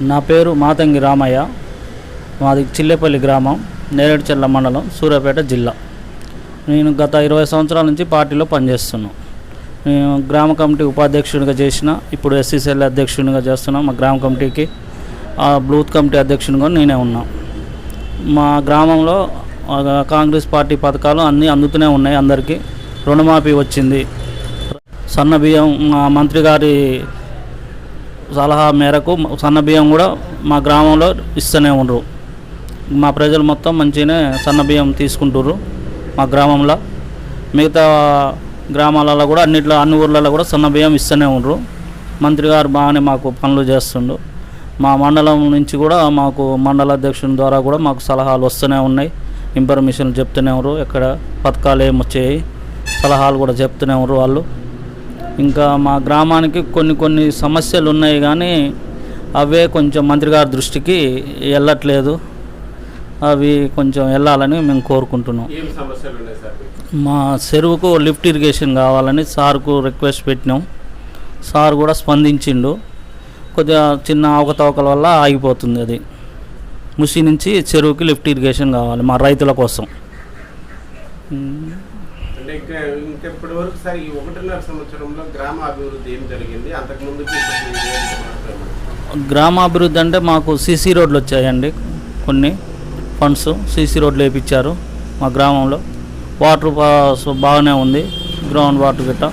నా పేరు మాతంగి రామయ్య. మాది చిల్లేపల్లి గ్రామం నేరేడుచెల్ల మండలం సూర్యాపేట జిల్లా. నేను గత ఇరవై సంవత్సరాల నుంచి పార్టీలో పనిచేస్తున్నాను నేను గ్రామ కమిటీ ఉపాధ్యక్షునిగా చేసిన ఇప్పుడు ఎస్సీసీఎల్ అధ్యక్షునిగా చేస్తున్నాను మా గ్రామ కమిటీకి ఆ బ్లూత్ కమిటీ అధ్యక్షునిగా నేనే ఉన్నా. మా గ్రామంలో కాంగ్రెస్ పార్టీ పథకాలు అన్నీ అందుతూనే ఉన్నాయి అందరికీ. రుణమాఫీ వచ్చింది. సన్న బియ్యం మా మంత్రి గారి సలహా మేరకు సన్న బియ్యం కూడా మా గ్రామంలో ఇస్తూనే ఉండరు. మా ప్రజలు మొత్తం మంచిగానే సన్న బియ్యం తీసుకుంటారు మా గ్రామంలో. మిగతా గ్రామాలలో కూడా అన్నిట్లో అన్ని ఊర్లలో కూడా సన్న బియ్యం ఇస్తూనే ఉండరు. మంత్రి గారు బాగానే మాకు పనులు చేస్తుండు. మా మండలం నుంచి కూడా మాకు మండల అధ్యక్షుని ద్వారా కూడా మాకు సలహాలు వస్తూనే ఉన్నాయి. ఇన్ఫర్మేషన్ చెప్తూనే ఉన్నారు ఎక్కడ పథకాలు ఏమొచ్చాయి సలహాలు కూడా చెప్తూనే ఉన్నారు వాళ్ళు. ఇంకా మా గ్రామానికి కొన్ని కొన్ని సమస్యలు ఉన్నాయి కానీ అవే కొంచెం మంత్రి గారి దృష్టికి వెళ్ళట్లేదు. అవి కొంచెం వెళ్ళాలని మేము కోరుకుంటున్నాం? మా చెరువుకు లిఫ్ట్ ఇరిగేషన్ కావాలని సార్కు రిక్వెస్ట్ పెట్టినాం. సార్ కూడా స్పందించిండు. కొద్దిగా చిన్న అవకతవకల వల్ల ఆగిపోతుంది అది. ముసి నుంచి చెరువుకి లిఫ్ట్ ఇరిగేషన్ కావాలి మా రైతుల కోసం. ఇంకా వరకు సార్ ఈ ఒకటిన్నర సంవత్సరంలో గ్రామ అభివృద్ధి ఏం జరిగింది? అంతకు గ్రామాభివృద్ధి అంటే మాకు సీసీ రోడ్లు వచ్చాయండి. కొన్ని ఫండ్స్ సీసీ రోడ్లు వేయించారు మా గ్రామంలో. వాటర్ బాగానే ఉంది. గ్రౌండ్ వాటర్ గిట్ట.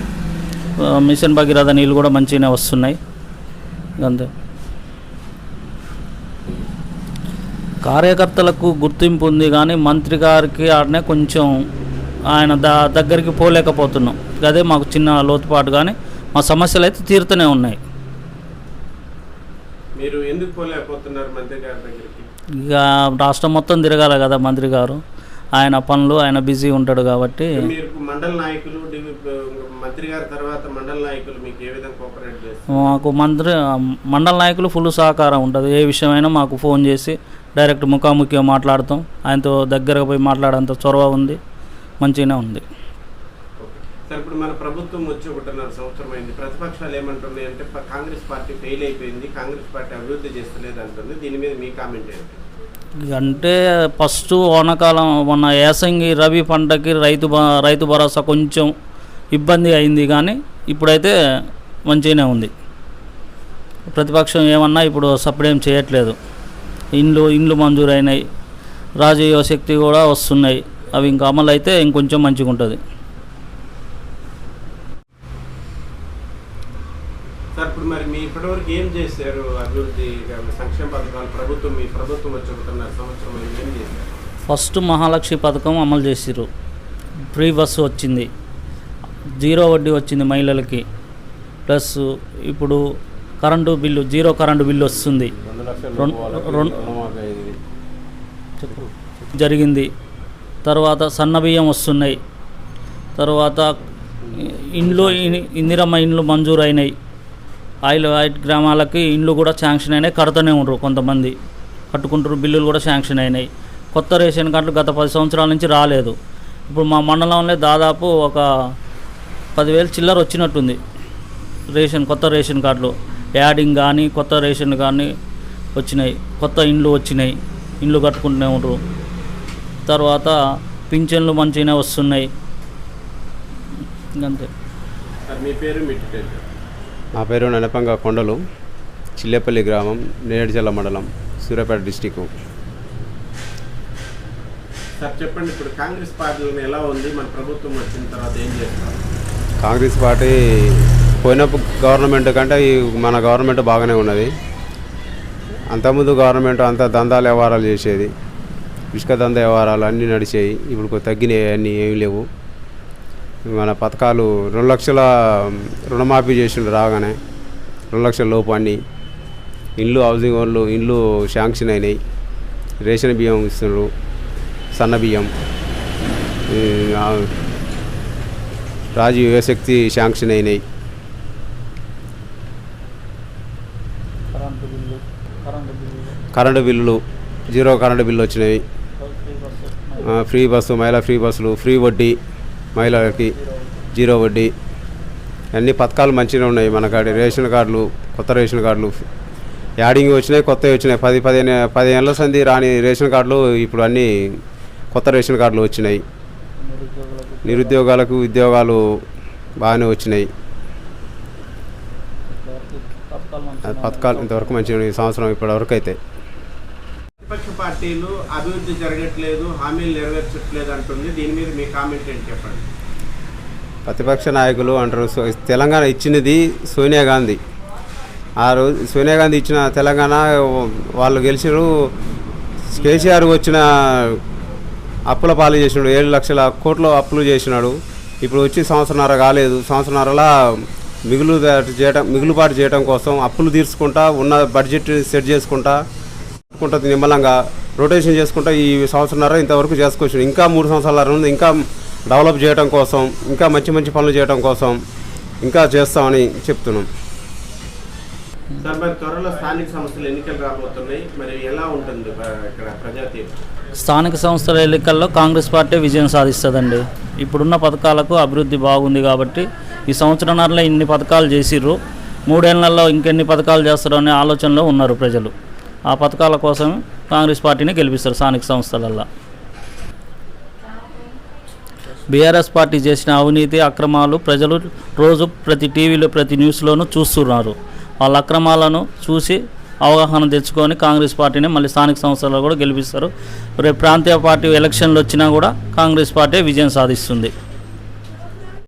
మిషన్ భగీరథ నీళ్ళు కూడా మంచిగానే వస్తున్నాయి. అంతే. కార్యకర్తలకు గుర్తింపు ఉంది కానీ మంత్రి గారికి ఆడనే కొంచెం ఆయన ద దగ్గరికి పోలేకపోతున్నాం. అదే మాకు చిన్న లోతుపాటు కానీ మా సమస్యలు అయితే తీరుతూనే ఉన్నాయి. మీరు ఎందుకు పోలేకపోతున్నారు మంత్రి గారి దగ్గరికి? ఇక రాష్ట్రం మొత్తం తిరగాలి కదా మంత్రి గారు. ఆయన పనులు ఆయన బిజీ ఉంటాడు కాబట్టి. మీరు మండల నాయకులు మంత్రి గారి తర్వాత మండల నాయకులు మీకు ఏ విధంగా కోఆపరేట్ చేస్తారు? మాకు మంత్రి మండల నాయకులు ఫుల్ సహకారం ఉంటుంది. ఏ విషయమైనా మాకు ఫోన్ చేసి డైరెక్ట్ ముఖాముఖిగా మాట్లాడతాం. ఆయనతో దగ్గరగా పోయి మాట్లాడేంత చొరవ ఉంది. మంచిగానే ఉంది. సార్ ఇప్పుడు మన ప్రభుత్వం వచ్చి ఒకటిన్నర సంవత్సరం అయింది. ప్రతిపక్షాలు ఏమంటున్నాయి అంటే కాంగ్రెస్ పార్టీ ఫెయిల్ అయిపోయింది కాంగ్రెస్ పార్టీ అభివృద్ధి చేస్తలేదు అంటుంది. దీని మీద మీ కామెంట్ ఏంటి? అంటే ఫస్ట్ వానాకాలం మొన్న యాసంగి రబీ పంటకి రైతు రైతు భరోసా కొంచెం ఇబ్బంది అయింది కానీ ఇప్పుడైతే మంచిగానే ఉంది. ప్రతిపక్షం ఏమన్నా ఇప్పుడు ఏం చేయట్లేదు. ఇండ్లు ఇండ్లు మంజూరు అయినాయి రాజీవ శక్తి కూడా వస్తున్నాయి. అవి ఇంకా అమలు అయితే ఇంకొంచెం మంచిగా ఉంటుంది. సార్ ఇప్పుడు మరి మీ ఇప్పటివరకు ఏం చేశారు అభివృద్ధి సంక్షేమ పథకాలు? ప్రభుత్వం మీ ప్రభుత్వం వచ్చి ఒకటిన్నర సంవత్సరం అయింది. ఏం చేశారు? ఫస్ట్ మహాలక్ష్మి పథకం అమలు చేసిర్రు. ఫ్రీ బస్సు వచ్చింది. జీరో వడ్డీ వచ్చింది మహిళలకి. ప్లస్ ఇప్పుడు current bill zero current bill వస్తుంది. జరిగింది. తర్వాత సన్న బియ్యం వస్తున్నాయి. తర్వాత ఇండ్లు ఇ- ఇందిరమ్మ ఇండ్లు మంజూరు అయినాయి ఆయిల్ వైట్ గ్రామాలకి ఇండ్లు కూడా శాంక్షన్ అయినాయి కడుతూనే ఉండరు కొంతమంది. కట్టుకుంటారు బిల్లులు కూడా శాంక్షన్ అయినాయి. కొత్త రేషన్ కార్డులు గత పది సంవత్సరాల నుంచి రాలేదు. ఇప్పుడు మా మండలంలో దాదాపు ఒక పదివేలు చిల్లర వచ్చినట్టుంది రేషన్ కొత్త రేషన్ కార్డులు. యాడింగ్ కానీ కొత్త రేషన్ కానీ వచ్చినాయి కొత్త ఇండ్లు వచ్చినాయి. ఇండ్లు కట్టుకుంటూనే ఉండరు. తర్వాత పింఛన్లు మంచిగానే వస్తున్నాయి. అంతే సార్ మీ పేరు నా పేరు ననపంగ కొండలు చిల్లేపల్లి గ్రామం నేరేడుచల్ల మండలం సూర్యాపేట డిస్టిక్ సార్ చెప్పండి ఇప్పుడు కాంగ్రెస్ పార్టీ ఎలా ఉంది? మన ప్రభుత్వం వచ్చిన తర్వాత ఏం చేస్తారు? కాంగ్రెస్ పార్టీ పోయిన గవర్నమెంట్ కంటే ఈ మన గవర్నమెంట్ బాగానే ఉన్నది. అంతకుముందు గవర్నమెంట్ అంతా దందాల వ్యవహారాలు చేసేది. ఇసుక దంద వ్యవహారాలు అన్నీ నడిచాయి. ఇప్పుడు తగ్గినాయి అన్నీ ఏమీ లేవు. మన పథకాలు రెండు లక్షల రుణమాఫీ చేసిండు రాగానే. రెండు లక్షల లోపు అన్నీ. ఇండ్లు హౌసింగ్ వాళ్ళు ఇండ్లు శాంక్షన్ అయినాయి. రేషన్ బియ్యం ఇస్తున్నారు సన్న బియ్యం. రాజీవ్ యువశక్తి శాంక్షన్ అయినాయి. Current bill current bill. Current బిల్లులు జీరో కరెంటు బిల్లు వచ్చినాయి. ఫ్రీ బస్సు మహిళా ఫ్రీ బస్సులు ఫ్రీ వడ్డీ మహిళలకి జీరో వడ్డీ. అన్ని పథకాలు మంచిగా ఉన్నాయి మన కాడ. రేషన్ కార్డులు కొత్త రేషన్ కార్డులు. యాడింగ్ వచ్చినాయి కొత్తవి వచ్చినాయి. పది పదిహేను పదిహేనుల సంది రాని రేషన్ కార్డులు ఇప్పుడు అన్నీ కొత్త రేషన్ కార్డులు వచ్చినాయి. నిరుద్యోగాలకు ఉద్యోగాలు బాగానే వచ్చినాయి. పథకాలు ఇంతవరకు మంచిగా ఉన్నాయి. ఈ సంవత్సరం ఇప్పటివరకు అయితే పార్టీలు అభివృద్ధి జరగట్లేదు హామీలు నెరవేర్చట్లేదు అంటుంది. దీని మీద మీ కామెంట్ ఏంటి చెప్పండి? ప్రతిపక్ష నాయకులు అంటారు తెలంగాణ ఇచ్చినది సోనియా గాంధీ. ఆ రోజు సోనియా గాంధీ ఇచ్చిన తెలంగాణ వాళ్ళు గెలిచారు కేసీఆర్ వచ్చిన అప్పుల పాలు చేసినాడు ఏడు లక్షల కోట్ల అప్పులు చేసినాడు. ఇప్పుడు వచ్చి సంవత్సరంన్నర కాలేదు. సంవత్సరంన్నరలా మిగులు చేయడం మిగులుబాటు చేయడం కోసం అప్పులు తీర్చుకుంటా ఉన్న బడ్జెట్ సెట్ చేసుకుంటా చేసుకుంటా నిమ్మలంగా రొటేషన్ చేసుకుంటా ఈ సంవత్సరంన్నర ఇంతవరకు చేసుకోవచ్చు. ఇంకా మూడు సంవత్సరాల ఉంది ఇంకా డెవలప్ చేయడం కోసం ఇంకా మంచి మంచి పనులు చేయడం కోసం ఇంకా చేస్తామని చెప్తున్నాం. సార్ మరి త్వరలో స్థానిక సంస్థలు ఎన్నికలు రాబోతున్నాయి. మరి ఎలా ఉంటుంది బ- ఇక్కడ ప్రజా తీర్పు స్థానిక సంస్థల ఎన్నికల్లో కాంగ్రెస్ పార్టీ విజయం సాధిస్తుందండి. ఇప్పుడున్న పథకాలకు అభివృద్ధి బాగుంది కాబట్టి ఈ సంవత్సరంన్నరలో ఇన్ని పథకాలు చేసిర్రు. మూడేళ్ళలో ఇంకెన్ని పథకాలు చేస్తారో అనే ఆలోచనలో ఉన్నారు ప్రజలు. ఆ పథకాల కోసం కాంగ్రెస్ పార్టీని గెలిపిస్తారు స్థానిక సంస్థలల్లో. బీఆర్ఎస్ పార్టీ చేసిన అవినీతి అక్రమాలు ప్రజలు రోజు ప్రతి టీవీలో ప్రతి న్యూస్లోనూ చూస్తున్నారు. వాళ్ళ అక్రమాలను చూసి అవగాహన తెచ్చుకొని కాంగ్రెస్ పార్టీని మళ్ళీ స్థానిక సంస్థల్లో కూడా గెలిపిస్తారు. రేపు ప్రాంతీయ పార్టీ ఎలక్షన్లు వచ్చినా కూడా కాంగ్రెస్ పార్టీ విజయం సాధిస్తుంది.